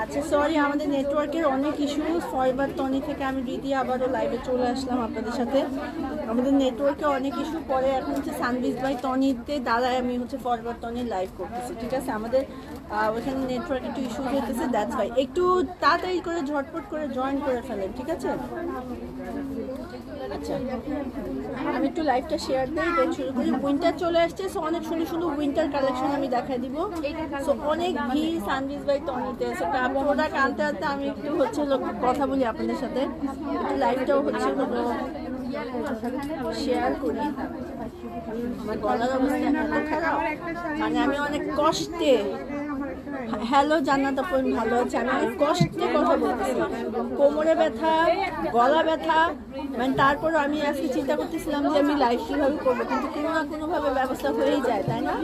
আচ্ছা সরি আমাদের নেটওয়ার্কের অনেক ইস্যু ফরবার টনি থেকে আমি রীতি আবারও লাইভে চলে আসলাম আপনাদের সাথে। আমাদের নেটওয়ার্কে অনেক ইস্যু পরে এখন হচ্ছে সানবিজ বাই টনিতে দ্বারাই আমি হচ্ছে ফরবার টনি লাইভ করতেছি। ঠিক আছে? আমাদের ওখানে নেটওয়ার্ক একটু ইস্যু হতেছে দ্যাটস ভাই একটু তাড়াতাড়ি করে, ঝটপট করে জয়েন করে ফেলেন, ঠিক আছে? আচ্ছা আমি একটু লাইভটা শেয়ার দিই দেন শুরু করি। উইন্টার চলে আসছে সো অনেক সুন্দর সুন্দর উইন্টার কালেকশন আমি দেখাই দিব। সো অনেক ভিড় সানবিজ বাই টনিতে সো প্রোডাক্ট আনতে আনতে আমি একটু হচ্ছে কথা বলি আপনাদের সাথে। একটু লাইভটাও হচ্ছে শেয়ার করি। আমার গলার অবস্থা এত খারাপ। মানে আমি অনেক কষ্টে হ্যালো জান্নাত আপন ভালো আছে। আমি অনেক কষ্টে কথা বলতেছি। কোমরে ব্যথা গলা ব্যথা মানে তারপর আমি আজকে চিন্তা করতেছিলাম যে আমি লাইফ কীভাবে করব কিন্তু কোনো না কোনো ভাবে ব্যবস্থা হয়েই যায় তাই না?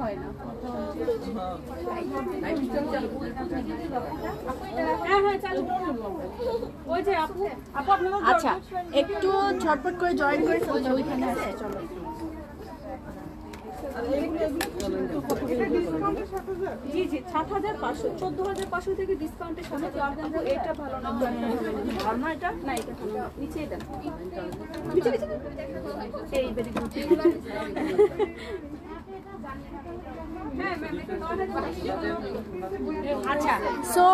হয় হ্যাঁ আচ্ছা একটু ঝটপট করে জয়েন করে হবে আছে চলো। জি জি, সাত হাজার পাঁচশো, চোদ্দ হাজার পাঁচশো থেকে ডিসকাউন্টের সাথে এটা ভালো না ভালো না, এটা না, এটা নিচে এটা এই ভেরি গুড হ্যাঁ ম্যাম এটা নয় হাজার আচ্ছা সো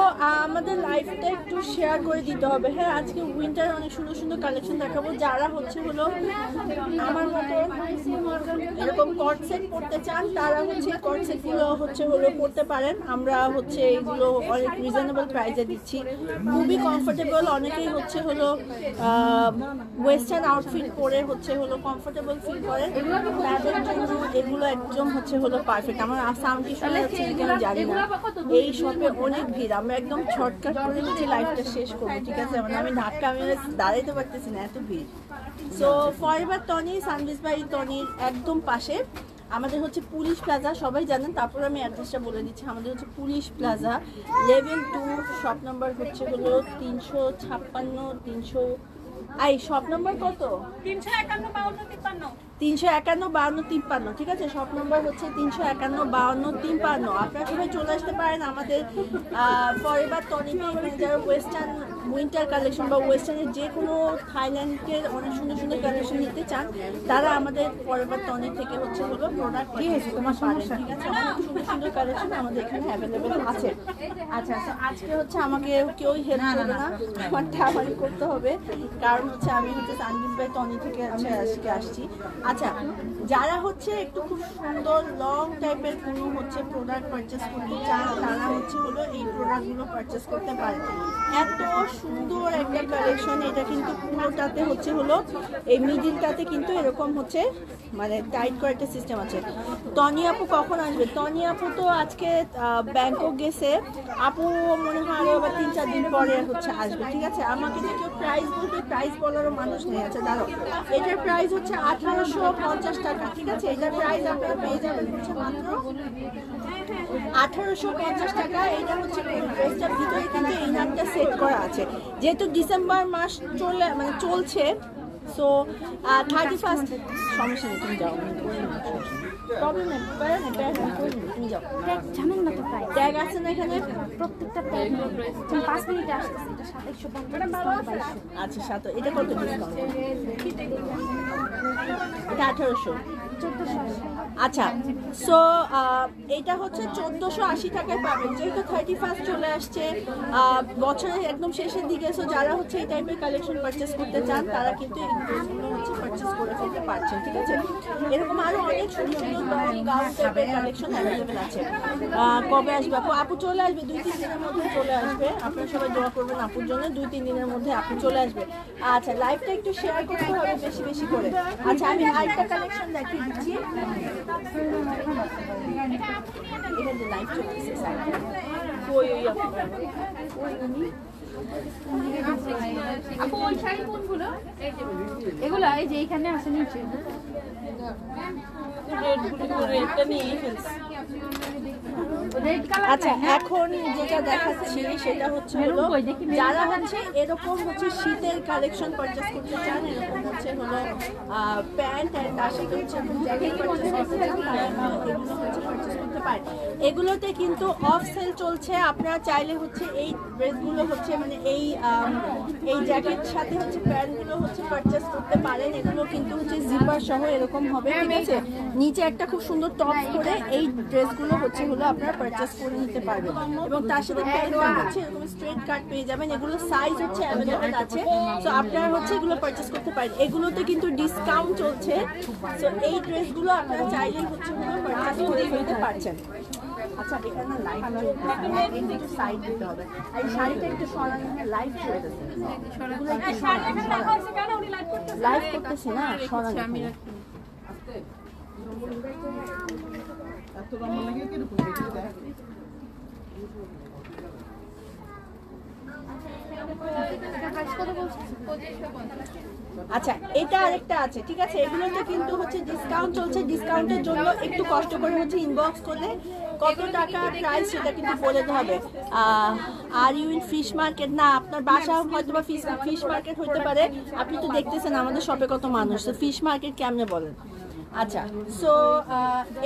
আমাদের লাইফটা একটু শেয়ার করে দিতে হবে। হ্যাঁ আজকে উইন্টার অনেক সুন্দর সুন্দর কালেকশন দেখাবো। যারা হচ্ছে হলো আমার মতো এরকম কট সেট পড়তে চান, তারা হচ্ছে কট হচ্ছে হলো পড়তে পারেন। আমরা হচ্ছে এইগুলো অনেক রিজনেবল প্রাইসে দিচ্ছি। খুবই কমফোর্টেবল অনেকেই হচ্ছে হলো ওয়েস্টার্ন আউটফিট পরে হচ্ছে হলো কমফোর্টেবল ফিল করে। এগুলো একদম হচ্ছে হলো পারফেক্ট আমার সাউন্ড জানি না। এই শপে অনেক ভিড় আমরা একদম শর্টকাট করে হচ্ছে লাইফটা শেষ করব ঠিক আছে? মানে আমি ধাক্কা আমি দাঁড়াইতে পারতেছি না এত ভিড়। সো টনি বাই টনির একদম পাশে। আমাদের হচ্ছে পুলিশ প্লাজা সবাই জানেন তারপর আমি অ্যাড্রেসটা বলে দিচ্ছি। আমাদের হচ্ছে police plaza level two shop number হচ্ছে হলো তিনশো ছাপ্পান্ন তিনশো আই সব নাম্বার কত? তিনশো একান্ন বাউন্ন তিপ্পান্ন। তিনশো একান্ন বাউন্ন তিপ্পান্ন ঠিক আছে? সব নাম্বার হচ্ছে তিনশো একান্ন বাউন্ন তিপ্পান্ন। আপনারা সবাই চলে আসতে পারেন আমাদের ফরেবার এখানে যারা ওয়েস্টার্ন উইন্টার কালেকশন বা ওয়েস্টার্নের যে কোনো থাইল্যান্ডের অনেক সুন্দর সুন্দর কালেকশন নিতে চান তারা আমাদের ফরেভার টনি থেকে হচ্ছে হলো প্রোডাক্ট ঠিক আছে তোমার সমস্যা? ঠিক আছে? অনেক সুন্দর সুন্দর কালেকশন আমাদের এখানে অ্যাভেলেবেল আছে। আচ্ছা তো আজকে হচ্ছে আমাকে কেউ হেল্প করবে না। আমারটা আমারই করতে হবে। কারণ হচ্ছে আমি হচ্ছে সানবিজ বাই টনি থেকে হচ্ছে আজকে আসছি। আচ্ছা যারা হচ্ছে একটু খুব সুন্দর লং টাইপের কোনো হচ্ছে প্রোডাক্ট পারচেস করতে চান তারা হচ্ছে হলো এই প্রোডাক্টগুলো পারচেস করতে পারে। এত সুন্দর একটা কালেকশন এটা কিন্তু পুরোটাতে হচ্ছে হলো, এই মিডিলটাতে কিন্তু এরকম হচ্ছে মানে টাইট করে একটা সিস্টেম আছে। টনি আপু কখন আসবে? টনি আপু তো আজকে ব্যাংকক গেছে। আপু মনে হয় আরও আবার তিন, চার দিন পরে হচ্ছে আসবে, ঠিক আছে? আমাকে যে কেউ প্রাইস বলবে প্রাইস বলারও মানুষ নেই। আছে দাঁড়ো এটার প্রাইস হচ্ছে আঠারোশো পঞ্চাশ টাকা, ঠিক আছে? এটার প্রাইস আপনারা পেয়ে যাবেন হচ্ছে মাত্র আঠারোশো পঞ্চাশ টাকা এটা হচ্ছে ড্রেসটার ভিতরে কিন্তু এই নামটা সেট করা আছে। যেহেতু ডিসেম্বর মাস চলে মানে চলছে সো থার্টি ফার্স্ট সমস্যা নেই তুমি যাও। প্রবলেম নেই প্যারা নেই, প্যারা নেই, করে নিবো, তুমি যাও। ট্যাগ জানেন না তো প্রায়। ট্যাগ আছে না এখানে? প্রত্যেকটা ট্যাগ যেমন পাঁচ মিনিটে আসতেছে এটা সাতাইশশো পঞ্চাশ আচ্ছা সাত এটা কত ডিসকাউন্ট এটা আঠারোশো। চোদ্দোশো আচ্ছা সো এটা হচ্ছে চোদ্দোশো আশি টাকায় পাবেন। যেহেতু থার্টি ফার্স্ট চলে আসছে বছরের একদম শেষের দিকে সো যারা হচ্ছে এই টাইপের কালেকশন পারচেস করতে চান, তারা কিন্তু এই ড্রেসগুলো হচ্ছে পারচেস করে ফেলতে পারছেন, ঠিক আছে? এরকম আরও অনেক সুন্দর সুন্দর গাউন টাইপের কালেকশন অ্যাভেলেবেল আছে। কবে আসবে? আপু আপু চলে আসবে, দুই তিন দিনের মধ্যে চলে আসবে। আপনারা সবাই দোয়া করবেন আপুর জন্য, দুই তিন দিনের মধ্যে আপু চলে আসবে। আচ্ছা লাইভটা একটু শেয়ার করতে হবে বেশি বেশি করে। আচ্ছা আমি আরেকটা কালেকশন দেখিয়ে দিচ্ছি। এগুলা এই যে এইখানে আসে নিচে। রেডগুলো রেডটা নিয়ে ফেলছি। আচ্ছা এখন যেটা দেখাচ্ছি সেটা হচ্ছে হলো যারা হচ্ছে এরকম হচ্ছে শীতের কালেকশন পারচেস করতে চান এরকম হচ্ছে হলো প্যান্ট আর তার সাথে হচ্ছে জ্যাকেট পারচেস করতে চান তারা এগুলো হচ্ছে পারচেস করতে পারেন। এগুলোতে কিন্তু অফ সেল চলছে আপনারা চাইলে হচ্ছে এই ড্রেসগুলো হচ্ছে মানে এই এই জ্যাকেট সাথে হচ্ছে প্যান্টগুলো হচ্ছে পারচেস করতে পারেন। এগুলো কিন্তু হচ্ছে জিপার সহ এরকম হবে ঠিক আছে? নিচে একটা খুব সুন্দর টপ করে এই ড্রেসগুলো হচ্ছে হলো আপনারা পারচেস করে নিতে পারবেন। এবং তার সাথে প্যান্টটা হচ্ছে এরকম স্ট্রেট কাট পেয়ে যাবেন। এগুলো সাইজ হচ্ছে অ্যাভেলেবেল আছে। সো আপনারা হচ্ছে এগুলো পারচেস করতে পারেন। এগুলোতে কিন্তু ডিসকাউন্ট চলছে। সো এই ড্রেসগুলো আপনারা চাইলেই হচ্ছে হলো পারচেস করে ফেলতে পারছেন। আচ্ছা এখানে লাইভ চলতেছে একটু সাইড দিতে হবে। আর শাড়িটা একটু সরান চলতেছে করতেছি। না সরান এখানে। আচ্ছা এটা আরেকটা আছে, ঠিক আছে? এগুলোতে কিন্তু হচ্ছে ডিসকাউন্ট চলছে। ডিসকাউন্টের জন্য একটু কষ্ট করে হচ্ছে ইনবক্স করলে কত টাকা প্রাইস সেটা কিন্তু বলে হবে। Are you in fish market না, আপনার বাসা হয়তো বা ফিশ ফিশ মার্কেট হতে পারে। আপনি তো দেখতেছেন আমাদের শপে কত মানুষ। তো ফিশ মার্কেট কেমনে বলেন? আচ্ছা সো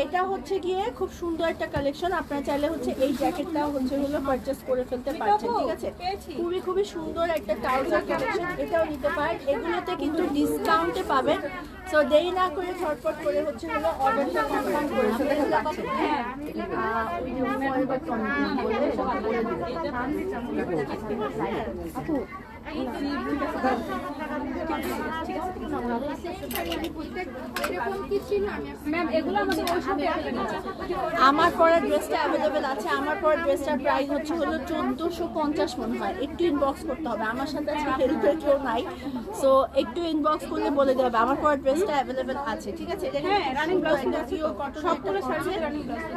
এটা হচ্ছে গিয়ে খুব সুন্দর একটা কালেকশন আপনারা চাইলে হচ্ছে এই জ্যাকেটটাও হচ্ছে হলো পারচেস করে ফেলতে পারছেন ঠিক আছে? খুবই খুবই সুন্দর একটা ট্রাউজার কালেকশন এটাও নিতে পারেন। এগুলোতে কিন্তু ডিসকাউন্টে পাবেন। সো দেরি না করে ঝটপট করে হচ্ছে হলো অর্ডারটা কনফার্ম করে ফেলতে পারছেন। আহ, আমার পরা ড্রেসটা অ্যাভেলেবেল আছে। আমার পরা ড্রেসটার প্রাইস হচ্ছে হলো চোদ্দোশো পঞ্চাশ মনে হয়। একটু ইনবক্স করতে হবে। আমার সাথে আজকে হেল্পের কেউ নাই। সো একটু ইনবক্স করলে বলে দেবে আমার পরা ড্রেসটা অ্যাভেলেবেল আছে ঠিক আছে? হ্যাঁ, corset।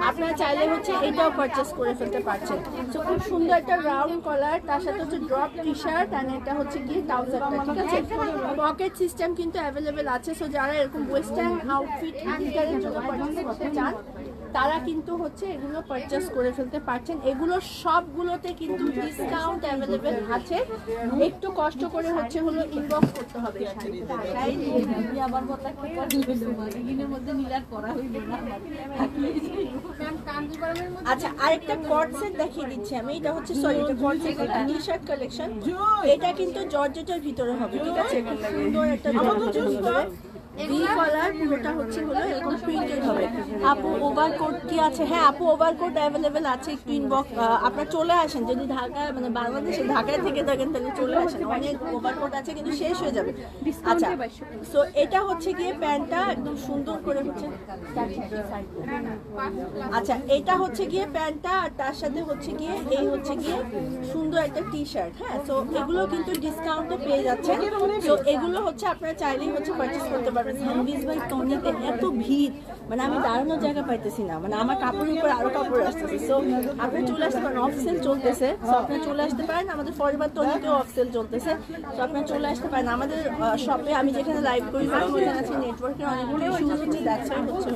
আপনারা চাইলে হচ্ছে এটাও পারচেস করে ফেলতে পারছেন। সো খুব সুন্দর একটা রাউন্ড কলার তার সাথে হচ্ছে ড্রপ টি শার্ট আর এটা হচ্ছে গিয়ে ট্রাউজারটা, ঠিক আছে? পকেট সিস্টেম কিন্তু অ্যাভেলেবেল আছে সো যারা এরকম ওয়েস্টার্ন আউটফিট জন্য পারচেস করতে চান তারা কিন্তু হচ্ছে এগুলো পারচেস করে ফেলতে পারছেন। এগুলো সবগুলোতে কিন্তু ডিসকাউন্ট অ্যাভেলেবেল আছে। একটু কষ্ট করে হচ্ছে হলো ইনবক্স করতে হবে। আচ্ছা আরেকটা কট সেট দেখিয়ে দিচ্ছি আমি। এটা হচ্ছে সরি এটা এটা টি শার্ট কালেকশন এটা কিন্তু জর্জেটের ভিতরে হবে, ঠিক আছে? সুন্দর একটা ভি কলার পুরোটা হচ্ছে হলো এরকম প্রিন্টেড হবে। আপু ওভারকোট কি আছে? হ্যাঁ আপু ওভারকোট অ্যাভেলেবেল আছে একটু ইনবক্স আপনারা চলে আসেন। যদি ঢাকা মানে বাংলাদেশে ঢাকায় থেকে থাকেন তাহলে চলে আসেন। অনেক ওভারকোট আছে কিন্তু শেষ হয়ে যাবে। আচ্ছা সো এটা হচ্ছে গিয়ে প্যান্টটা একদম সুন্দর করে হচ্ছে আচ্ছা এটা হচ্ছে গিয়ে প্যান্টটা আর তার সাথে হচ্ছে গিয়ে এই হচ্ছে গিয়ে সুন্দর একটা টি শার্ট হ্যাঁ? তো এগুলো কিন্তু ডিসকাউন্টে পেয়ে যাচ্ছে তো এগুলো হচ্ছে আপনারা চাইলেই হচ্ছে পারচেস করতে পারবেন। সানবিজ বাই টনিতে এত ভিড়। মানে আমি দাঁড়ানোর জায়গা পাইতেছি না। মানে আমার কাপড়ের উপর আরও কাপড় আসতেছে। সো আপনি চলে আসতে পারেন। অফ সেল চলতেছে। সো আপনি চলে আসতে পারেন। আমাদের পরিবার টনিতেও অফ সেল চলতেছে। তো আপনি চলে আসতে পারেন। আমাদের শপে আমি যেখানে লাইভ করি সেখানে আছে নেটওয়ার্কের অনেকগুলো ইস্যু হচ্ছে দ্যাটস হচ্ছে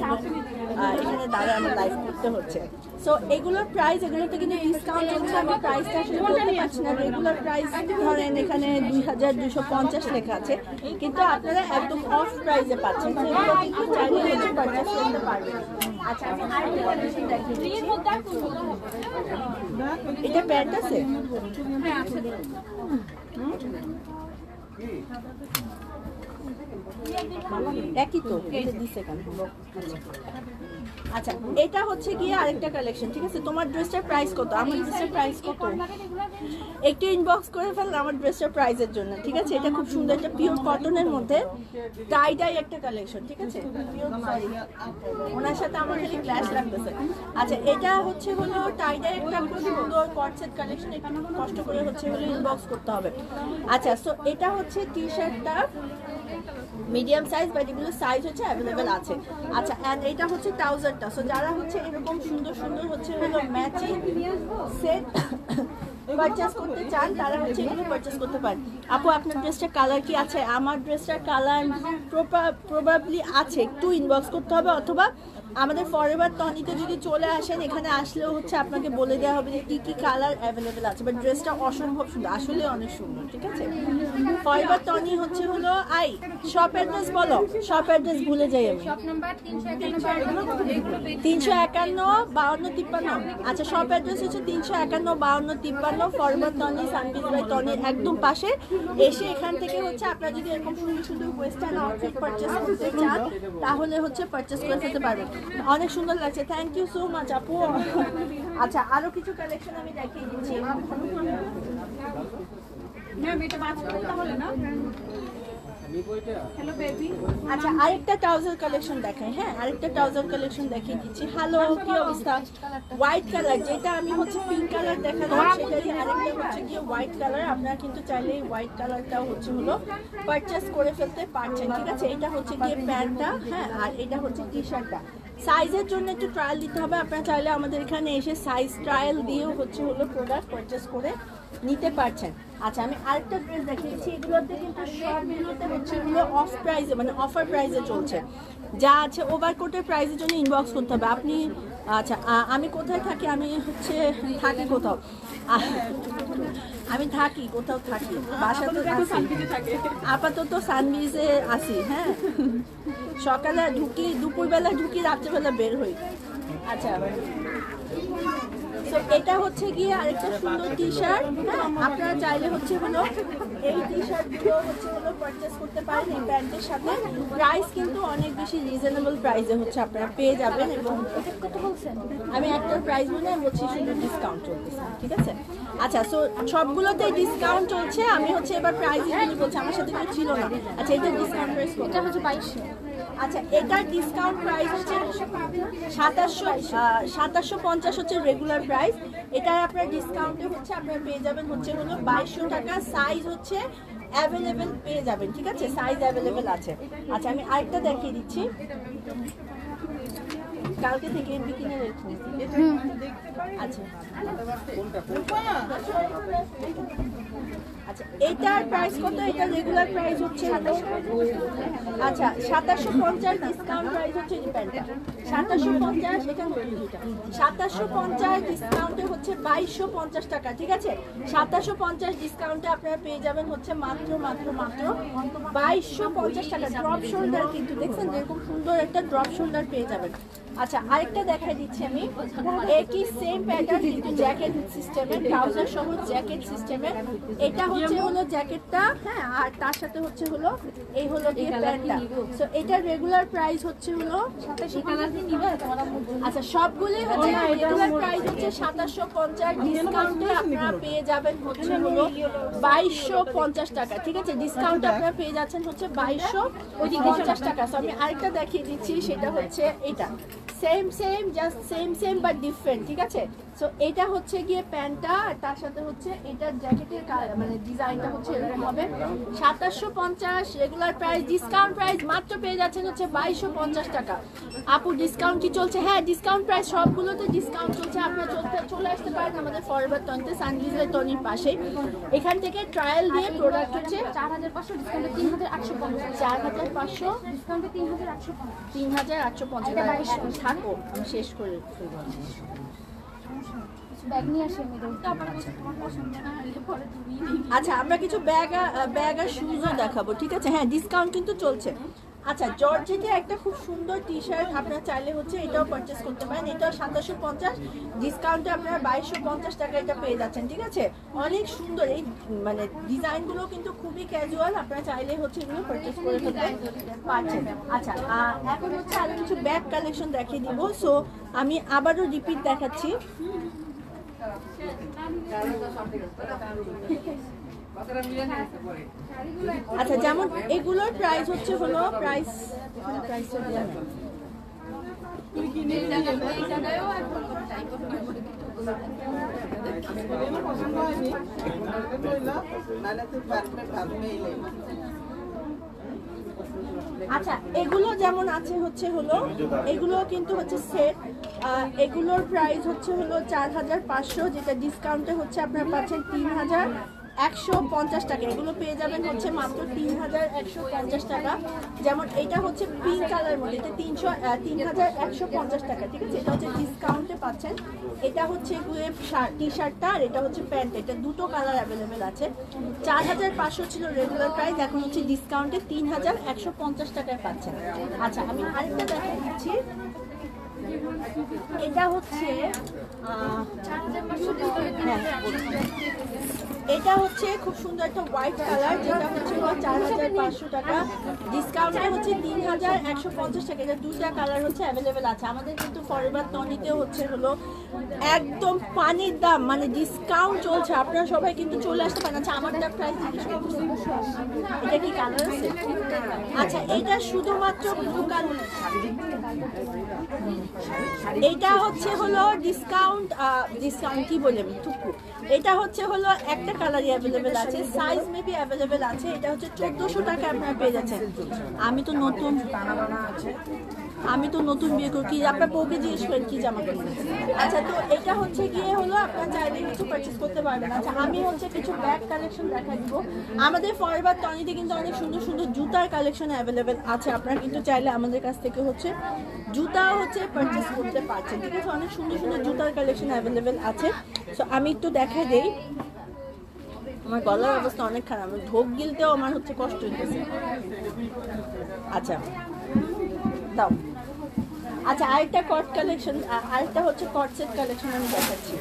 এখানে দাঁড়া আমার লাইভ করতে হচ্ছে। সো এগুলোর প্রাইস এগুলোতে কিন্তু ডিসকাউন্ট চলছে আমি প্রাইসটা আসলে বলতে পারছি না। রেগুলার প্রাইস ধরেন এখানে দুই হাজার দুইশো পঞ্চাশ লেখা আছে। কিন্তু আপনারা একদম অফ প্রাইসে পাচ্ছেন। তো এগুলো কিন্তু চাইলে হচ্ছে পারবেন। আচ্ছা এটা প্যান্ট আছে? একই তো দিছে কেন? আচ্ছা এটা হচ্ছে গিয়ে আরেকটা কালেকশন ঠিক আছে? তোমার ড্রেসটার প্রাইস কত? আমার ড্রেসটার প্রাইস কত? একটু ইনবক্স করে ফেল আমার ড্রেসটার প্রাইসের জন্য, ঠিক আছে? এটা খুব সুন্দর একটা পিওর কটনের মধ্যে টাই ডাই একটা কালেকশন ঠিক আছে? ওনার সাথে আমার খালি ক্লাস লাগতেছে। আচ্ছা এটা হচ্ছে হলো টাই ডাই একটা খুব সুন্দর কটসেট কালেকশন একটু কষ্ট করে হচ্ছে হলো ইনবক্স করতে হবে। আচ্ছা সো এটা হচ্ছে টি শার্টটা মিডিয়াম সাইজ বাট এগুলো সাইজ হচ্ছে অ্যাভেলেবেল আছে। আচ্ছা অ্যান্ড এটা হচ্ছে ট্রাউজারটা সো যারা হচ্ছে এরকম সুন্দর সুন্দর হচ্ছে হলো ম্যাচিং সেট পারচেস করতে চান, তারা হচ্ছে এগুলো পারচেস করতে পারেন। আপু, আপনার ড্রেসটার কালার কি আছে? আমার ড্রেসটার কালার প্রবাবলি আছে। একটু ইনবক্স করতে হবে অথবা আমাদের ফরএভার টনিতে যদি চলে আসেন এখানে আসলেও হচ্ছে আপনাকে বলে দেওয়া হবে যে কি কি কালার অ্যাভেলেবেল আছে। বাট ড্রেসটা অসম্ভব সুন্দর আসলে অনেক সুন্দর ঠিক আছে? ফরএভার টনি হচ্ছে হলো আই শপ অ্যাড্রেস বলো শপ অ্যাড্রেস ভুলে যাই আমি। শপ নাম্বার তিনশো একান্ন বাউন্ন তিপ্পান্ন। আচ্ছা শপ অ্যাড্রেস হচ্ছে তিনশো একান্ন বাউন্ন তিপ্পান্ন ফরওয়ার্ড টনি সানবিজ বাই টনির একদম পাশে। এসে এখান থেকে হচ্ছে আপনারা যদি এরকম সুন্দর সুন্দর ওয়েস্টার্ন আউটফিট পারচেস করতে চান তাহলে হচ্ছে পারচেস করে ফেলতে পারবেন। অনেক সুন্দর লাগছে। থ্যাংক ইউ সো মাচ আপু। আচ্ছা আরও কিছু কালেকশন আমি দেখিয়ে দিচ্ছি। বেবি আচ্ছা আরেকটা ট্রাউজার কালেকশন দেখাই হ্যাঁ? আরেকটা ট্রাউজার কালেকশন দেখিয়ে দিচ্ছি। হ্যালো কি অবস্থা? হোয়াইট কালার যেটা আমি হচ্ছে পিঙ্ক কালার দেখালাম সেটারই আরেকটা হচ্ছে গিয়ে হোয়াইট কালার আপনারা কিন্তু চাইলে হোয়াইট কালারটাও হচ্ছে হলো পারচেস করে ফেলতে পারছেন ঠিক আছে? এটা হচ্ছে গিয়ে প্যান্টটা হ্যাঁ? আর এটা হচ্ছে টি। শার্টটা সাইজের জন্য একটু ট্রায়াল দিতে হবে। আপনারা চাইলে আমাদের এখানে এসে সাইজ ট্রায়াল দিয়েও হচ্ছে হলো প্রোডাক্ট পারচেস করে নিতে পারছেন। আচ্ছা আমি আরেকটা ড্রেস দেখিয়েছি। এগুলোতে কিন্তু সবগুলোতে হচ্ছে এগুলো অফ প্রাইসে মানে অফার প্রাইসে চলছে। যা আছে ওভার কোটের প্রাইসের জন্য ইনবক্স করতে হবে। আপনি আচ্ছা আমি কোথায় থাকি? আমি হচ্ছে থাকি কোথাও। আমি থাকি কোথাও থাকি বাসা তো আপাতত সানবিজে আসি হ্যাঁ। সকালে ঢুকি দুপুরবেলা ঢুকি রাত্রেবেলা বের হই। আচ্ছা তো এটা হচ্ছে গিয়ে আরেকটা সুন্দর টি শার্ট হ্যাঁ? আপনারা চাইলে হচ্ছে হলো এই টি শার্টগুলো হচ্ছে হলো পারচেস করতে পারেন এই প্যান্টের সাথে। প্রাইস কিন্তু অনেক বেশি রিজনেবল প্রাইসে হচ্ছে আপনারা পেয়ে যাবেন এবং আমি একটা প্রাইস বলে বলছি শুধু ডিসকাউন্ট চলতেছে, ঠিক আছে? আচ্ছা সো সবগুলোতে ডিসকাউন্ট চলছে। আমি হচ্ছে এবার প্রাইস বলছি আমার সাথে ছিল না। আচ্ছা এটা ডিসকাউন্ট প্রাইস এটা হচ্ছে বাইশশো। আচ্ছা এটার ডিসকাউন্ট প্রাইস হচ্ছে সাতাশশো সাতাশশো পঞ্চাশ হচ্ছে রেগুলার প্রাইস এটার আপনার ডিসকাউন্টে হচ্ছে আপনার পেয়ে যাবেন হচ্ছে হলো বাইশশো টাকা। সাইজ হচ্ছে অ্যাভেলেবেল পেয়ে যাবেন, ঠিক আছে? সাইজ অ্যাভেলেবেল আছে। আচ্ছা আমি আরেকটা দেখিয়ে দিচ্ছি। কালকে থেকে এমবি কিনে আচ্ছা। আচ্ছা এটার প্রাইস কত? এটা রেগুলার প্রাইস হচ্ছে আচ্ছা সাতাশশো পঞ্চাশ ডিসকাউন্ট প্রাইস হচ্ছে সাতাশশো পঞ্চাশ এটা সাতাশশো পঞ্চাশ ডিসকাউন্টে হচ্ছে বাইশশো পঞ্চাশ টাকা ঠিক আছে? সাতাশশো পঞ্চাশ ডিসকাউন্টে আপনারা পেয়ে যাবেন হচ্ছে মাত্র মাত্র মাত্র বাইশশো পঞ্চাশ টাকা। ড্রপ শোল্ডার কিন্তু দেখছেন যেরকম সুন্দর একটা ড্রপ শোল্ডার পেয়ে যাবেন। আচ্ছা আরেকটা দেখাই দিচ্ছি আমি। একই সেম প্যাটার্ন কিন্তু জ্যাকেট সিস্টেমের ট্রাউজার সহ জ্যাকেট সিস্টেমের এটা হচ্ছে হলো জ্যাকেটটা হ্যাঁ আর তার সাথে হচ্ছে হলো এই হলো গিয়ে প্যান্টটা। সো এটা রেগুলার প্রাইস হচ্ছে হলো আচ্ছা সবগুলোই হচ্ছে রেগুলার প্রাইস হচ্ছে সাতাশশো পঞ্চাশ ডিসকাউন্টে আপনারা পেয়ে যাবেন হচ্ছে হলো বাইশশো পঞ্চাশ টাকা ঠিক আছে? ডিসকাউন্ট আপনারা পেয়ে যাচ্ছেন হচ্ছে বাইশশো পঞ্চাশ টাকা। সো আমি আরেকটা দেখিয়ে দিচ্ছি সেটা হচ্ছে এটা। Same same just same same but different ঠিক আছে? সো এটা হচ্ছে গিয়ে প্যান্টটা আর তার সাথে হচ্ছে এটার জ্যাকেটের মানে ডিজাইনটা হচ্ছে এরকম হবে। সাতাশশো পঞ্চাশ রেগুলার প্রাইস ডিসকাউন্ট প্রাইস মাত্র পেয়ে যাচ্ছেন হচ্ছে বাইশশো পঞ্চাশ টাকা। আপু ডিসকাউন্ট কি চলছে? হ্যাঁ ডিসকাউন্ট প্রাইস সবগুলোতে ডিসকাউন্ট চলছে। আপনারা চলতে চলে আসতে পারেন আমাদের ফরওয়ার্ড টনতে সানভিজের টনির পাশেই। এখান থেকে ট্রায়াল দিয়ে প্রোডাক্ট হচ্ছে চার হাজার পাঁচশো ডিসকাউন্টে তিন হাজার আটশো পঞ্চাশ। চার হাজার পাঁচশো ডিসকাউন্টে তিন হাজার আটশো পঞ্চাশ। তিন হাজার আটশো পঞ্চাশ। এটা থাকো আমি শেষ করে। ব্যাগ নিয়ে আসি আমি আচ্ছা আমরা কিছু ব্যাগ ব্যাগ আর শুজও দেখাবো, ঠিক আছে? হ্যাঁ ডিসকাউন্ট কিন্তু চলছে। আচ্ছা জর্জেটে একটা খুব সুন্দর টি শার্ট আপনারা চাইলে হচ্ছে এটাও পারচেস করতে পারেন। এটাও সাতাশশো পঞ্চাশ ডিসকাউন্টে আপনারা বাইশশো পঞ্চাশ টাকা এটা পেয়ে যাচ্ছেন, ঠিক আছে? অনেক সুন্দর, এই মানে ডিজাইনগুলো কিন্তু খুবই ক্যাজুয়াল আপনারা চাইলে হচ্ছে এগুলো পারচেস করে ফেলতে পারছেন। আচ্ছা এখন হচ্ছে আরও কিছু ব্যাগ কালেকশন দেখিয়ে দিব। সো আমি আবারও রিপিট দেখাচ্ছি। আচ্ছা যেমন এগুলোর প্রাইস হচ্ছে হলো প্রাইস প্রাইস আচ্ছা এগুলো যেমন আছে হচ্ছে হলো, এগুলো কিন্তু হচ্ছে সেট এগুলোর প্রাইস হচ্ছে হলো চার হাজার পাঁচশো, যেটা ডিসকাউন্টে হচ্ছে আপনার পাচ্ছেন তিন হাজার। একশো পঞ্চাশ টাকা। এগুলো পেয়ে যাবেন হচ্ছে মাত্র তিন হাজার একশো পঞ্চাশ টাকা। যেমন এটা হচ্ছে পিঙ্ক কালার মধ্যে এটা তিনশো তিন হাজার একশো পঞ্চাশ টাকা, ঠিক আছে? এটা হচ্ছে ডিসকাউন্টে পাচ্ছেন। এটা হচ্ছে টি শার্টটা আর এটা হচ্ছে প্যান্ট এটা দুটো কালার অ্যাভেলেবেল আছে। চার হাজার পাঁচশো ছিল রেগুলার প্রাইস এখন হচ্ছে ডিসকাউন্টে তিন হাজার একশো পঞ্চাশ টাকায় পাচ্ছেন। আচ্ছা আমি আরেকটা দেখা দিচ্ছি। এটা হচ্ছে হ্যাঁ। এটা হচ্ছে খুব সুন্দর একটা হোয়াইট কালার যেটা হচ্ছে চার হাজার পাঁচশো টাকা ডিসকাউন্টে হচ্ছে তিন হাজার একশো পঞ্চাশ টাকা। এটা দুটা কালার হচ্ছে অ্যাভেলেবেল আছে। আমাদের কিন্তু ফরএভার টনিতে হচ্ছে হলো একদম পানির দাম মানে ডিসকাউন্ট চলছে। আপনারা সবাই কিন্তু চলে আসতে পারেন। আচ্ছা আমারটা প্রাইস এটা কি কালার আছে? আচ্ছা এটা শুধুমাত্র কালার এটা হচ্ছে হলো ডিসকাউন্ট ডিসকাউন্ট কি বলে এটা হচ্ছে হলো একটা কালারই অ্যাভেলেবেল আছে সাইজ মেবি অ্যাভেলেবেল আছে, এটা হচ্ছে চোদ্দোশো টাকা আপনারা পেয়ে যাচ্ছেন। আমি তো নতুন, আমি তো নতুন বিয়ে করি আপনার বউকে জিজ্ঞেস করেন কি জামা কিনবেন আচ্ছা তো এটা হচ্ছে গিয়ে হলো আপনার চাইলে কিছু পারচেস করতে পারবেন। আচ্ছা আমি হচ্ছে কিছু ব্যাগ কালেকশন দেখা দিব। আমাদের ফরবার টনিতে কিন্তু অনেক সুন্দর সুন্দর জুতার কালেকশন অ্যাভেলেবেল আছে। আপনারা কিন্তু চাইলে আমাদের কাছ থেকে হচ্ছে জুতা হচ্ছে পারচেস করতে পারছেন। ঠিক আছে, অনেক সুন্দর সুন্দর জুতার কালেকশন অ্যাভেলেবেল আছে। সো আমি একটু দেখাই দেই। আমার গলার অবস্থা অনেক খারাপ। ঢোক গিলতেও আমার হচ্ছে কষ্ট হইতেছে। আচ্ছা দাও। আচ্ছা আরেকটা কট কালেকশন আরেকটা হচ্ছে কট সেট কালেকশন আমি দেখাচ্ছি।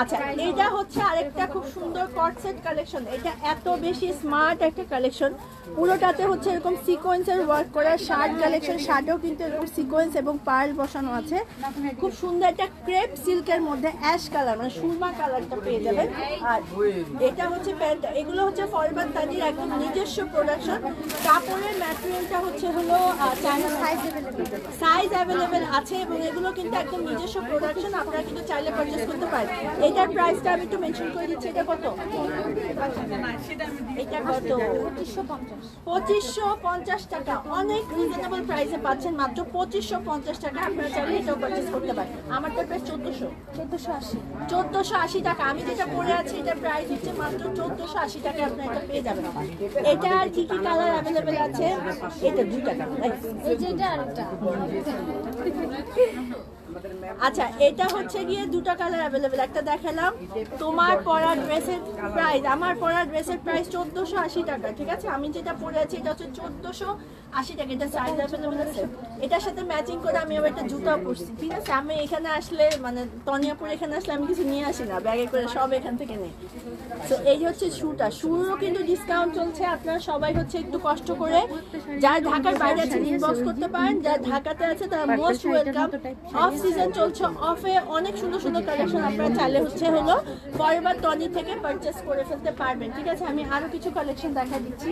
আচ্ছা এটা হচ্ছে আরেকটা খুব সুন্দর কট সেট কালেকশন এটা এত বেশি স্মার্ট একটা কালেকশন পুরোটাতে হচ্ছে এরকম সিকোয়েন্সের ওয়ার্ক করা শার্ট কালেকশন শার্টেও কিন্তু এরকম সিকোয়েন্স এবং পার্ল বসানো আছে। খুব সুন্দর একটা ক্রেপ সিল্কের মধ্যে অ্যাশ কালার মানে সুরমা কালারটা পেয়ে যাবেন। আর এটা হচ্ছে প্যান্ট এগুলো হচ্ছে ফরবার তানির একদম নিজস্ব প্রোডাকশন কাপড়ের ম্যাটেরিয়ালটা হচ্ছে হলো সাইজ সাইজ অ্যাভেলেবেল আছে এবং এগুলো কিন্তু একদম নিজস্ব প্রোডাকশন আপনারা কিন্তু চাইলে পারচেস করতে পারেন। এটার প্রাইসটা আমি একটু মেনশন করে দিচ্ছি এটা কত? এটা কত? পঁচিশশো পঞ্চাশ। টাকা। অনেক রিজনেবল প্রাইসে পাচ্ছেন মাত্র পঁচিশশো পঞ্চাশ টাকা। আপনারা চাইলে এটাও পারচেস করতে পারেন। আমারটা প্রাইস চোদ্দোশো। চোদ্দোশো আশি। চোদ্দোশো আশি টাকা। আমি যেটা পরে আছি এটার প্রাইস হচ্ছে মাত্র চোদ্দোশো আশি টাকা আপনারা এটা পেয়ে যাবেন। এটা আর কি কি কালার অ্যাভেলেবেল আছে? এটা দুই টাকা। এই যে এটা আরেকটা। আচ্ছা এটা হচ্ছে গিয়ে দুটো কালার অ্যাভেলেবেল একটা দেখালাম, তোমার পরা ড্রেসের প্রাইস আমার পরা ড্রেসের প্রাইস চোদ্দোশো আশি টাকা, ঠিক আছে? আমি যেটা পরে আছি, এটা হচ্ছে চোদ্দোশো আশি টাকা এটা এটার সাথে ম্যাচিং করে আমি আবার একটা জুতা পরছি। ঠিক আছে? আমি এখানে আসলে মানে তনিয়াপুর এখানে আসলে আমি কিছু নিয়ে আসি না ব্যাগে করে সব এখান থেকে নেই। তো এই হচ্ছে শুটা। শুরও কিন্তু ডিসকাউন্ট চলছে আপনারা সবাই হচ্ছে একটু কষ্ট করে যারা ঢাকার বাইরে আছেন ইনবক্স করতে পারেন যারা ঢাকাতে আছে তারা মোস্ট ওয়েলকাম অফ সিজন চলছে অফে অনেক সুন্দর সুন্দর কালেকশন আপনারা চাইলে হচ্ছে হলো পরেরবার টনি থেকে পারচেস করে ফেলতে পারবেন। ঠিক আছে? আমি আরও কিছু কালেকশন দেখা দিচ্ছি।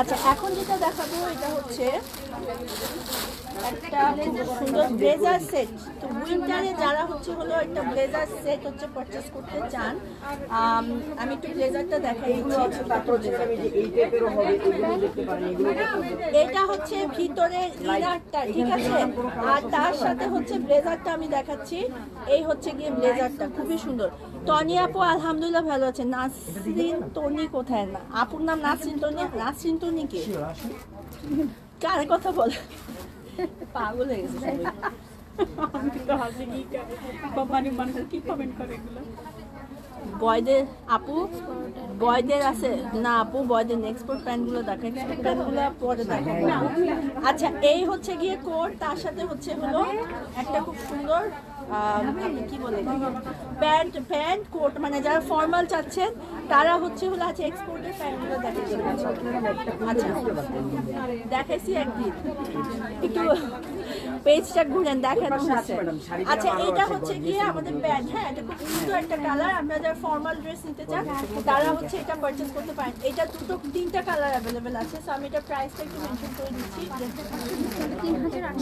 আচ্ছা এখন যেটা দেখাবো এটা হচ্ছে একটা খুব সুন্দর ব্লেজার সেট তো উইন্টারে যারা হচ্ছে হলো একটা ব্লেজার সেট হচ্ছে পারচেস করতে চান আম, একটু ব্লেজারটা দেখাই এটা হচ্ছে ভিতরে ইনারটা ঠিক আছে? আর তার সাথে হচ্ছে ব্লেজারটা আমি দেখাচ্ছি। এই হচ্ছে গিয়ে ব্লেজারটা খুবই সুন্দর। টনি আপু, আলহামদুলিল্লাহ ভালো আছে নাসরিন টনি কোথায়? না, আপুর নাম নাসরিন টনি নাসরিন টনি কে? কার কথা বল? পাগল হয়ে গেছে সবাই। বয়দের আপু? বয়দের আছে? না, আপু বয়দের এক্সপোর্ট প্যান্টগুলো দেখো এক্সপোর্ট প্যান্টগুলো পরে দেখো আচ্ছা এই হচ্ছে গিয়ে কোট তার সাথে হচ্ছে হলো একটা খুব সুন্দর কি বলে প্যান্ট প্যান্ট, কোট মানে যারা ফর্মাল চাচ্ছেন, তারা হচ্ছে হলো আছে এক্সপোর্টের প্যান্টগুলো দেখাচ্ছি আচ্ছা দেখাইছি একদিন। একটু পেজটা ঘুরেন, দেখানো আচ্ছা এটা হচ্ছে গিয়ে আমাদের প্যান্ট হ্যাঁ এটা খুব সুন্দর একটা কালার আপনারা যারা ফর্মাল ড্রেস নিতে চান, তারা হচ্ছে এটা পারচেস করতে পারেন। এটা দুটো, তিনটা কালার অ্যাভেলেবেল আছে সো আমি এটা প্রাইসটা একটু মেনশন করে দিচ্ছি।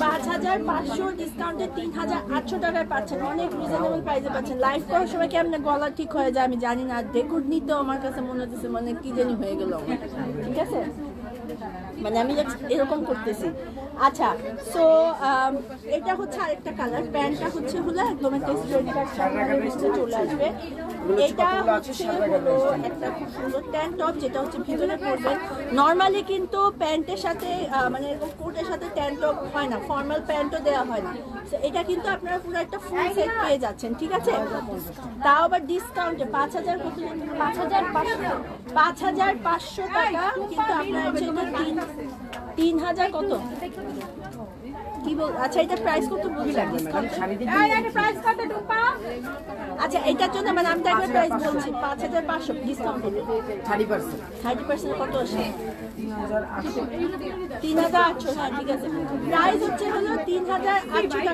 পাঁচ হাজার পাঁচশো ডিসকাউন্টে তিন হাজার আটশো টাকায় পাচ্ছেন, অনেক রিজনেবল প্রাইসে পাচ্ছেন। লাইভ করার সময় কেমন গলা ঠিক হয়ে যায় আমি জানি না রেকর্ড নিতেও আমার কাছে মনে হচ্ছে মানে কি জানি হয়ে গেল। ঠিক আছে? মানে আমি এরকম করতেছি। আচ্ছা সো এটা হচ্ছে আরেকটা কালার প্যান্টটা হচ্ছে হলো একদম একটা স্ট্রেট কাট চলে আসবে। এটা হচ্ছে হলো একটা খুব সুন্দর ট্যান্ট টপ যেটা হচ্ছে ভিতরে পরবেন নর্মালি কিন্তু প্যান্টের সাথে মানে এরকম কোটের সাথে ট্যান্ট টপ হয় না ফর্মাল প্যান্টও দেওয়া হয় না। এটা কিন্তু আপনারা পুরো একটা ফুল সেট পেয়ে যাচ্ছেন, ঠিক আছে? তাও আবার ডিসকাউন্টে পাঁচ হাজার কত? পাঁচ হাজার পাঁচশো। পাঁচ হাজার পাঁচশো টাকা কিন্তু আপনার হচ্ছে তিন তিন হাজার কত? কি বল আচ্ছা এটা প্রাইস কত বলছেন? প্রাইস আচ্ছা এটার জন্য মানে আমি তো একবার প্রাইস বলছি পাঁচ হাজার পাঁচশো discount thirty percent thirty percent কত আসে? তিন হাজার আটশো ঠিক আছে প্রাইস হচ্ছে হলো তিন হাজার আটশো টাকা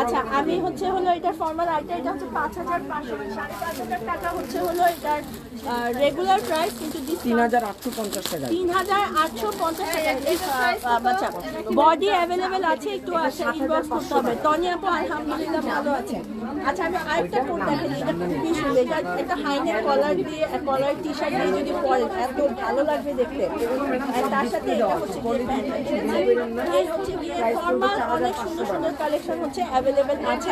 আচ্ছা আমি হচ্ছে হলো এটা ফর্মাল আইটা এটা হচ্ছে পাঁচ হাজার পাঁচশো টাকা হচ্ছে হলো এটার রেগুলার প্রাইস কিন্তু তিন হাজার আটশো পঞ্চাশ টাকা। তিন হাজার আটশো পঞ্চাশ টাকা বডি অ্যাভেলেবেল আছে একটু আসে ইনবক্স করতে হবে তনি আপু আলহামদুলিল্লাহ ভালো আছে আচ্ছা আমি আরেকটা কোট দেখেন এটা খুবই সুন্দর। এটা একটা হাইনের কলার দিয়ে, কলার টি শার্ট দিয়ে যদি পরেন এত ভালো লাগবে দেখতে। আর তার সাথে এটা হচ্ছে গিয়ে প্যান্ট ঠিক আছে? এই হচ্ছে গিয়ে ফর্মাল অনেক সুন্দর সুন্দর কালেকশন হচ্ছে অ্যাভেলেবেল আছে।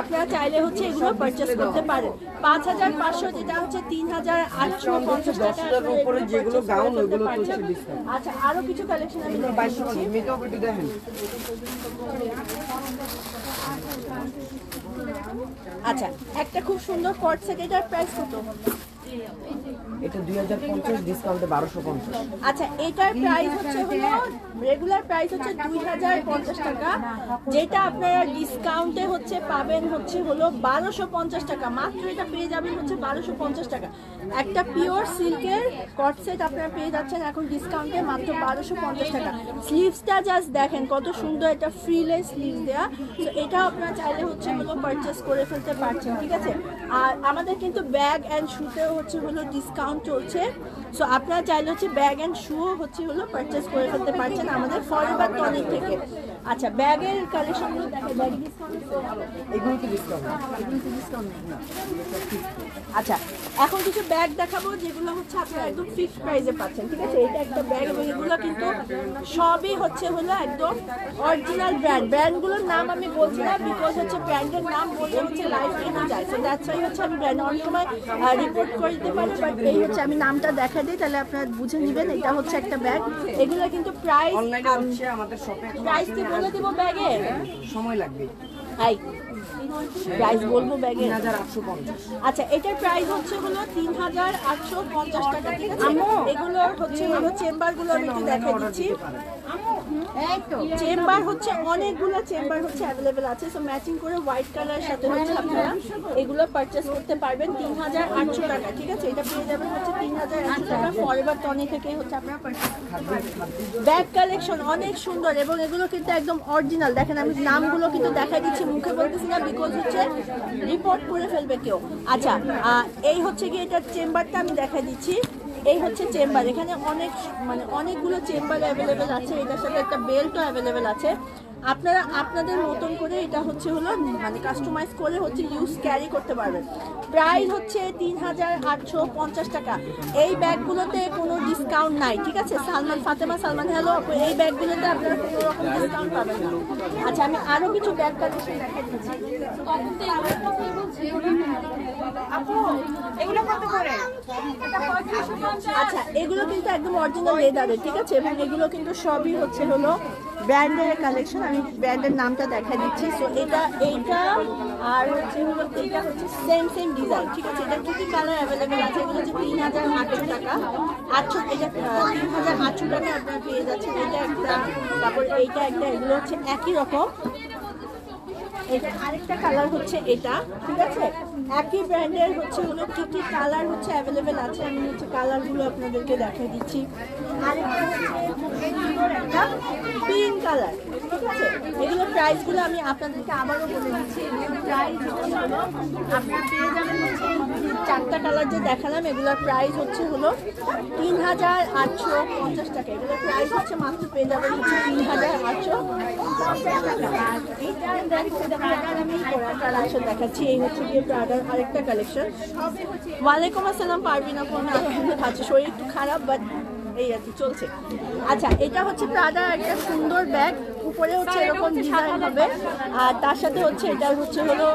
আপনারা চাইলে হচ্ছে এগুলো পারচেস করতে পারেন। পাঁচ হাজার পাঁচশো যেটা হচ্ছে তিন হাজার আটশো পঞ্চাশ টাকা উপরে যেগুলো ফেলতে ওগুলো। আচ্ছা আরও কিছু কালেকশন আমি মেকআপ একটু দেখেন। আচ্ছা একটা খুব সুন্দর কট সেট এটার প্রাইস কত? এটা দুই হাজার পঞ্চাশ ডিসকাউন্টে বারোশো পঞ্চাশ। আচ্ছা এটার প্রাইস হচ্ছে হলো রেগুলার প্রাইস হচ্ছে দুই হাজার পঞ্চাশ টাকা। যেটা আপনারা ডিসকাউন্টে হচ্ছে পাবেন হচ্ছে হলো বারোশো পঞ্চাশ টাকা। মাত্র এটা পেয়ে যাবেন হচ্ছে বারোশো পঞ্চাশ টাকা। একটা পিওর সিল্কের কট সেট আপনারা পেয়ে যাচ্ছেন এখন ডিসকাউন্টে মাত্র বারোশো পঞ্চাশ টাকা। স্লিভসটা জাস্ট দেখেন, কত সুন্দর একটা ফ্রিলেস স্লিভস দেওয়া তো এটা আপনারা চাইলে হচ্ছে হলো পারচেস করে ফেলতে পারছেন, ঠিক আছে? আর আমাদের কিন্তু ব্যাগ অ্যান্ড শুতেও হচ্ছে হলো ডিসকাউন্ট চলছে। সো আপনারা চাইলে হচ্ছে ব্যাগ অ্যান্ড শুও হচ্ছে হলো পারচেস করে ফেলতে পারছেন আমাদের ফরএভার টনিক থেকে। আচ্ছা ব্যাগের কালেকশনগুলো দেখে ব্যাগ ডিসকাউন্ট এগুলো তো ডিসকাউন্ট আচ্ছা এখন কিছু ব্যাগ দেখাবো যেগুলো হচ্ছে আপনারা একদম ফিক্সড প্রাইসে পাচ্ছেন ঠিক আছে? এটা একটা ব্যাগ এবং এগুলো কিন্তু সবই হচ্ছে হলো একদম অরিজিনাল ব্র্যান্ড ব্র্যান্ডগুলোর নাম আমি বলছি না বিকজ হচ্ছে ব্র্যান্ডের নাম বললে হচ্ছে লাইফ কেটে যায়। সো দ্যাটস ওয়াই হচ্ছে আমি ব্র্যান্ড অনেক সময় রিপোর্ট করে দিতে পারি বাট এই হচ্ছে আমি নামটা দেখা দিই তাহলে আপনারা বুঝে নেবেন এটা হচ্ছে একটা ব্যাগ। এগুলো কিন্তু প্রাইস অনলাইনে হচ্ছে আমাদের শপে প্রাইস বলে দিব ব্যাগে? সময় লাগবে। হাই প্রাইস বলব ব্যাগে? আচ্ছা এটার প্রাইস হচ্ছে হলো তিন হাজার আটশো পঞ্চাশ টাকা ঠিক আছে? এগুলোর হচ্ছে হলো চেম্বারগুলো আমি একটু দেখা দিচ্ছি। চেম্বার হচ্ছে অনেকগুলো চেম্বার হচ্ছে অ্যাভেলেবেল আছে সো ম্যাচিং করে হোয়াইট কালার সাথে হচ্ছে আপনারা এগুলো পারচেস করতে পারবেন তিন হাজার আটশো টাকা ঠিক আছে? এটা পেয়ে যাবেন হচ্ছে তিন হাজার আটশো টাকা ফরএভার টনি থেকে হচ্ছে আপনারা purchase ব্যাগ কালেকশন অনেক সুন্দর এবং এগুলো কিন্তু একদম অরিজিনাল দেখেন আমি নামগুলো কিন্তু দেখা দিচ্ছি মুখে বলতেছি না বিকজ হচ্ছে রিপোর্ট করে ফেলবে কেউ। আচ্ছা এই হচ্ছে কি এটার চেম্বারটা আমি দেখা দিচ্ছি। এই হচ্ছে চেম্বার। এখানে অনেক মানে অনেকগুলো চেম্বার অ্যাভেলেবেল আছে। এটার সাথে একটা বেল্টও অ্যাভেলেবেল আছে। আপনারা আপনাদের মতন করে এটা হচ্ছে হলো মানে কাস্টমাইজ করে হচ্ছে ইউজ ক্যারি করতে পারবেন। প্রাইস হচ্ছে তিন হাজার আটশো পঞ্চাশ টাকা। এই ব্যাগগুলোতে কোনো ডিসকাউন্ট নাই, ঠিক আছে? সালমান, ফাতেমা, সালমান হ্যালো এই ব্যাগগুলোতে আপনারা কোনো রকম ডিসকাউন্ট পাবেন না। আচ্ছা আমি আরও কিছু ব্যাগ কালেকশন আচ্ছা এগুলো কিন্তু একদম অরিজিনাল লেদারের ঠিক আছে? এবং এগুলো কিন্তু সবই হচ্ছে হলো ব্র্যান্ডের কালেকশন আমি ব্র্যান্ডের নামটা দেখা দিচ্ছি। সো এটা, এইটা আর হচ্ছে হলো, এটা হচ্ছে সেম সেম ডিজাইন ঠিক আছে? এটা কি কি কালার অ্যাভেলেবেল আছে? এগুলো হচ্ছে তিন হাজার আটশো টাকা। আটশো এটা তিন হাজার আটশো টাকা আপনারা পেয়ে যাচ্ছেন। এটা একটা তারপর এইটা একটা, এগুলো হচ্ছে একই রকম। আরেকটা কালার হচ্ছে এটা, ঠিক আছে? একই ব্র্যান্ডের হচ্ছে হলো কি কি কালার হচ্ছে অ্যাভেলেবেল আছে, আমি হচ্ছে কালারগুলো আপনাদেরকে দেখিয়ে দিচ্ছি। পিঙ্ক কালার ঠিক আছে? এগুলো প্রাইসগুলো আমি আপনাদেরকে আবারও বলে দিচ্ছি। হলো, আপনারা চারটা কালার যে দেখালাম, এগুলোর প্রাইস হচ্ছে হলো তিন হাজার আটশো পঞ্চাশ টাকা। এগুলোর প্রাইস হচ্ছে মাত্র পেয়ে যাবেন হচ্ছে তিন হাজার আটশো পঞ্চাশ টাকা। দেখাচ্ছি, এই হচ্ছে গিয়ে প্রাডার আরেকটা কালেকশন ওয়ালাইকুম আসসালাম পারবিনা আপু আছে। শরীর একটু খারাপ বাট এই আর কি, চলছে। আচ্ছা এটা হচ্ছে প্রাডা একটা সুন্দর ব্যাগ উপরে হচ্ছে এরকম ডিজাইন হবে। আর তার সাথে হচ্ছে এটা হচ্ছে হলো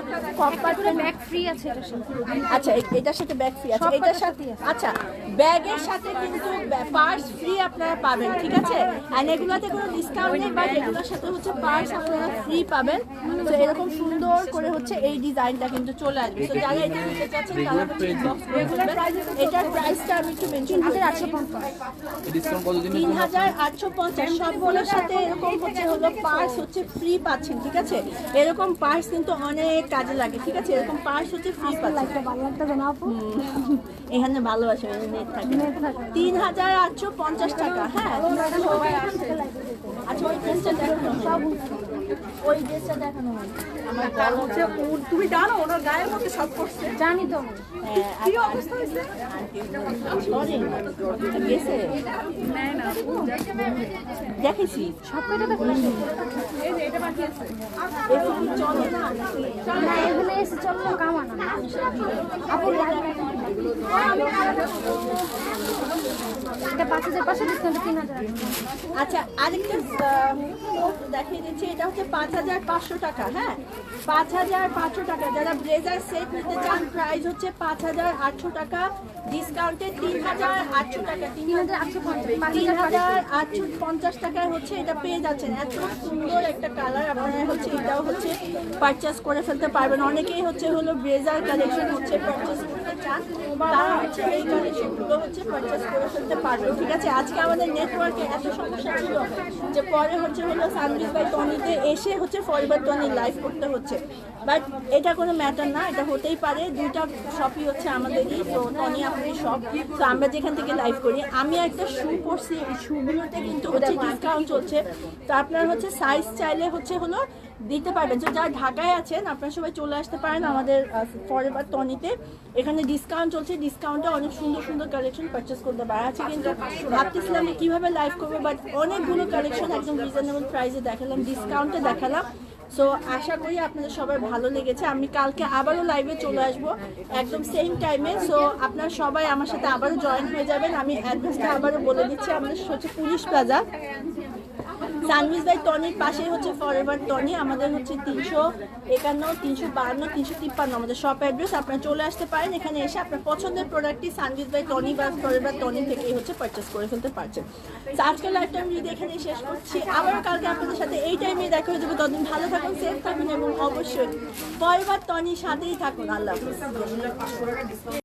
কম্পার্টমেন্ট ব্যাগ ফ্রি আছে এটার সাথে। আচ্ছা এটার সাথে ব্যাগ ফ্রি আছে। এটার সাথে আচ্ছা ব্যাগের সাথে কিন্তু পার্স ফ্রি আপনারা পাবেন ঠিক আছে? আর এগুলোতে কোনো ডিসকাউন্ট নেই বাট এগুলোর সাথে হচ্ছে পার্স আপনারা ফ্রি পাবেন। তো এরকম সুন্দর করে হচ্ছে এই ডিজাইনটা কিন্তু চলে আসবে। তো যারা এটা নিতে চাচ্ছেন তারা হচ্ছে এটার প্রাইসটা আমি একটু মেনশন করে আটশো ডিসকাউন্ট কতদিন তিন হাজার আটশো পঞ্চাশ। সবগুলোর সাথে এরকম হচ্ছে হলো পার্স হচ্ছে ফ্রি পাচ্ছেন ঠিক আছে? এরকম পার্স কিন্তু অনেক কাজে লাগে ঠিক আছে? এরকম পার্স হচ্ছে ফ্রি পাচ্ছেন। ভালো এখানে ভালোবাসে নেট থাকে। তিন হাজার আটশো পঞ্চাশ টাকা হ্যাঁ? আচ্ছা ওই ড্রেসটা দেখানো। ওই ড্রেসটা দেখানো হয়। আমার কারণ হচ্ছে তুমি জানো ওনার গায়ের মধ্যে সব করছে জানি তো। হ্যাঁ, কি অবস্থা হয়েছে? সরি। গেছে। দেখেছি। সব কয়টা দেখো এই যে এটা বাকি আছে চলে না। না এগুলো এসে চলল কামানো। আপু এটা পাঁচ হাজার পাঁচশো ডিসকাউন্ট তিন হাজার আচ্ছা আরেকটা দেখিয়ে দিচ্ছি এটা হচ্ছে পাঁচ হাজার পাঁচশো টাকা হ্যাঁ? পাঁচ হাজার পাঁচশো টাকা যারা ব্লেজার সেট নিতে চান প্রাইস হচ্ছে পাঁচ হাজার আটশো টাকা ডিসকাউন্টে তিন হাজার আটশো টাকা তিন হাজার আটশো তিন হাজার আটশো পঞ্চাশ টাকায় হচ্ছে এটা পেয়ে যাচ্ছেন। এত সুন্দর একটা কালার আপনারা হচ্ছে এটাও হচ্ছে পারচেস করে ফেলতে পারবেন। অনেকেই হচ্ছে হলো ব্লেজার কালেকশন হচ্ছে পারচেস তারা হচ্ছে এই কালেকশনগুলো হচ্ছে পারচেস করে ফেলতে পারবে। ঠিক আছে, আজকে আমাদের নেটওয়ার্কে এত সমস্যা ছিল যে পরে হচ্ছে হলো সানবিজ বাই টনিতে এসে হচ্ছে ফরবার টনি লাইভ করতে হচ্ছে। বাট এটা কোনো ম্যাটার না, এটা হতেই পারে, দুইটা শপই হচ্ছে আমাদেরই, তো টনি আপনি শপ তো আমরা যেখান থেকে লাইভ করি, আমি একটা শু পরছি, এই শুগুলোতে কিন্তু হচ্ছে ডিসকাউন্ট চলছে। তো আপনার হচ্ছে সাইজ চাইলে হচ্ছে হলো দিতে পারবেন। তো যারা ঢাকায় আছেন, আপনারা সবাই চলে আসতে পারেন আমাদের ফরএভার টনিতে এখানে ডিসকাউন্ট চলছে। ডিসকাউন্টে অনেক সুন্দর সুন্দর কালেকশন পারচেস করতে পারে আছে কিন্তু ভাবতেছিলাম কীভাবে লাইভ করব বাট অনেকগুলো কালেকশন একদম রিজনেবল প্রাইসে দেখালাম ডিসকাউন্টে দেখালাম। সো আশা করি আপনাদের সবাই ভালো লেগেছে। আমি কালকে আবারও লাইভে চলে আসব, একদম সেম টাইমে সো আপনারা সবাই আমার সাথে আবারও জয়েন হয়ে যাবেন। আমি অ্যাড্রেসটা আবারও বলে দিচ্ছি। আমাদের হচ্ছে পুলিশ প্লাজা সানভিজ বাই টনির পাশেই হচ্ছে ফরএভার টনি আমাদের হচ্ছে তিনশো একান্ন, তিনশো বাহান্ন তিনশো তিপ্পান্ন, আমাদের শপ অ্যাড্রেস আপনারা চলে আসতে পারেন, এখানে এসে আপনার পছন্দের প্রোডাক্টটি সানভিজ বাই টনি বা ফরএভার টনি থেকেই হচ্ছে পারচেস করে ফেলতে পারছেন। আজকের লাইফটা আমি যদি এখানে শেষ করছি, আবারও কালকে আপনাদের সাথে এই টাইমে দেখা হয়ে যাবে, ততদিন ভালো থাকুন সেফ থাকুন, এবং অবশ্যই ফরএভার টনির সাথেই থাকুন। আল্লাহ